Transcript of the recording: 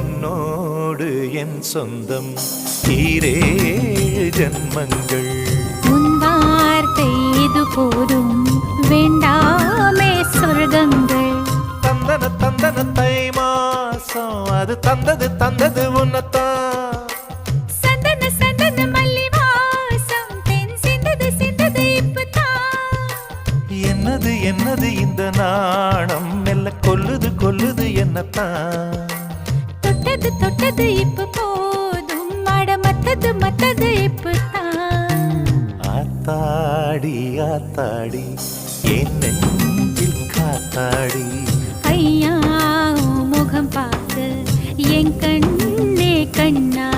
உன்னோடு என் சொந்தம் ஈரேழு ஜன்மங்கள். உன் வார்த்தை இது போதும் வேண்டாமே சொர்க்கங்கள். தந்தன தந்தன தை மாசம். அது தந்தது தந்தது உன்னத்தான் சந்தன சந்தன மல்லி வாசம் தென் சிந்தது சிந்தது இப்பதான் என்னது என்னது இந்த நாணம்? மெல்ல கொல்லுது கொல்லுது என்னத்தான் தொட்டது தொட்டது இப்ப போதும். அட மத்தது மத்தது இப்பதான் ஆத்தாடி ஆத்தாடி என் நெஞ்சில் காத்தாடி. ஐயா முகம் பார்த்து என் கண்ணே கண்ணா.